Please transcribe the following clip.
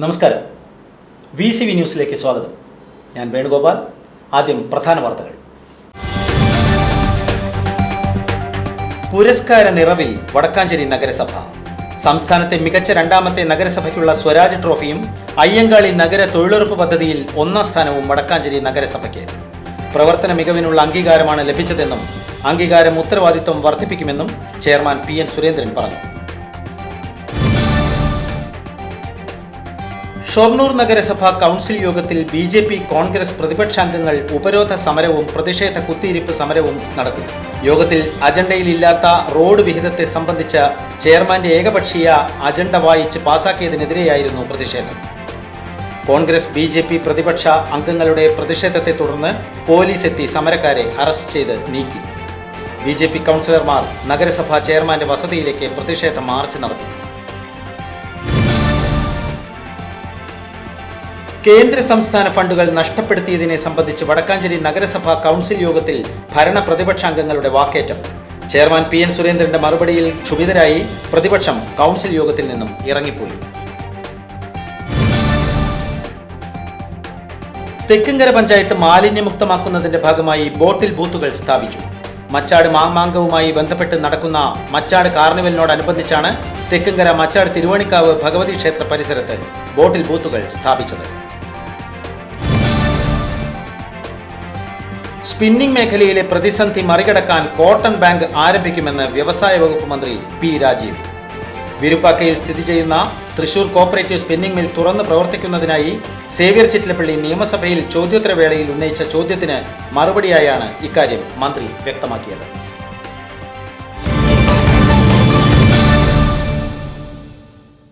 നമസ്കാരം. V C V ന്യൂസിലേക്ക് സ്വാഗതം. ഞാൻ വേണുഗോപാൽ. ആദ്യം പ്രധാന വാർത്തകൾ. പുരസ്കാര നിറവിൽ വടക്കാഞ്ചേരി നഗരസഭ. സംസ്ഥാനത്തെ മികച്ച രണ്ടാമത്തെ നഗരസഭയ്ക്കുള്ള സ്വരാജ് ട്രോഫിയും അയ്യങ്കാളി നഗര തൊഴിലുറപ്പ് പദ്ധതിയിൽ ഒന്നാം സ്ഥാനവും വടക്കാഞ്ചേരി നഗരസഭയ്ക്ക്. പ്രവർത്തന മികവിനുള്ള അംഗീകാരമാണ് ലഭിച്ചതെന്നും അംഗീകാരം ഉത്തരവാദിത്വം വർദ്ധിപ്പിക്കുമെന്നും ചെയർമാൻ പി എൻ സുരേന്ദ്രൻ പറഞ്ഞു. ഷൊർണൂർ നഗരസഭ കൗൺസിൽ യോഗത്തിൽ ബി ജെ പി കോൺഗ്രസ് പ്രതിപക്ഷാംഗങ്ങൾ ഉപരോധ സമരവും പ്രതിഷേധ കുത്തിയിരിപ്പ് സമരവും നടത്തി. യോഗത്തിൽ അജണ്ടയിലില്ലാത്ത റോഡ് വിഹിതത്തെ സംബന്ധിച്ച് ചെയർമാന്റെ ഏകപക്ഷീയ അജണ്ട വായിച്ച് പാസാക്കിയതിനെതിരെയായിരുന്നു പ്രതിഷേധം. കോൺഗ്രസ് ബി ജെ പി പ്രതിപക്ഷ അംഗങ്ങളുടെ പ്രതിഷേധത്തെ തുടർന്ന് പോലീസ് എത്തി സമരക്കാരെ അറസ്റ്റ് ചെയ്ത് നീക്കി. ബി ജെ പി കൗൺസിലർമാർ നഗരസഭാ ചെയർമാന്റെ വസതിയിലേക്ക് പ്രതിഷേധ മാർച്ച് നടത്തി. കേന്ദ്ര സംസ്ഥാന ഫണ്ടുകൾ നഷ്ടപ്പെടുത്തിയതിനെ സംബന്ധിച്ച് വടക്കാഞ്ചേരി നഗരസഭാ കൗൺസിൽ യോഗത്തിൽ ഭരണ പ്രതിപക്ഷാംഗങ്ങളുടെ വാക്കേറ്റം. ചെയർമാൻ പി എൻ സുരേന്ദ്രന്റെ മറുപടിയിൽ ക്ഷുഭിതരായി പ്രതിപക്ഷം കൗൺസിൽ യോഗത്തിൽ നിന്നും ഇറങ്ങിപ്പോയി. തെക്കുംകര പഞ്ചായത്ത് മാലിന്യമുക്തമാക്കുന്നതിന്റെ ഭാഗമായി ബോട്ടിൽ ബൂത്തുകൾ സ്ഥാപിച്ചു. മച്ചാട് മാമാങ്കവുമായി ബന്ധപ്പെട്ട് നടക്കുന്ന മച്ചാട് കാർണിവലിനോടനുബന്ധിച്ചാണ് തെക്കുംകര മച്ചാട് തിരുവണിക്കാവ് ഭഗവതി ക്ഷേത്ര പരിസരത്ത് ബോട്ടിൽ ബൂത്തുകൾ സ്ഥാപിച്ചത്. സ്പിന്നിംഗ് മേഖലയിലെ പ്രതിസന്ധി മറികടക്കാൻ കോട്ടൺ ബാങ്ക് ആരംഭിക്കുമെന്ന് വ്യവസായ വകുപ്പ് മന്ത്രി പി രാജീവ്. വിരുപ്പാക്കയിൽ സ്ഥിതി ചെയ്യുന്ന തൃശൂർ കോപ്പറേറ്റീവ് സ്പിന്നിംഗ് മിൽ തുറന്ന് പ്രവർത്തിക്കുന്നതിനായി സേവ്യർ ചിറ്റിലപ്പള്ളി നിയമസഭയിൽ ചോദ്യോത്തരവേളയിൽ ഉന്നയിച്ച ചോദ്യത്തിന് മറുപടിയായാണ് ഇക്കാര്യം മന്ത്രി വ്യക്തമാക്കിയത്.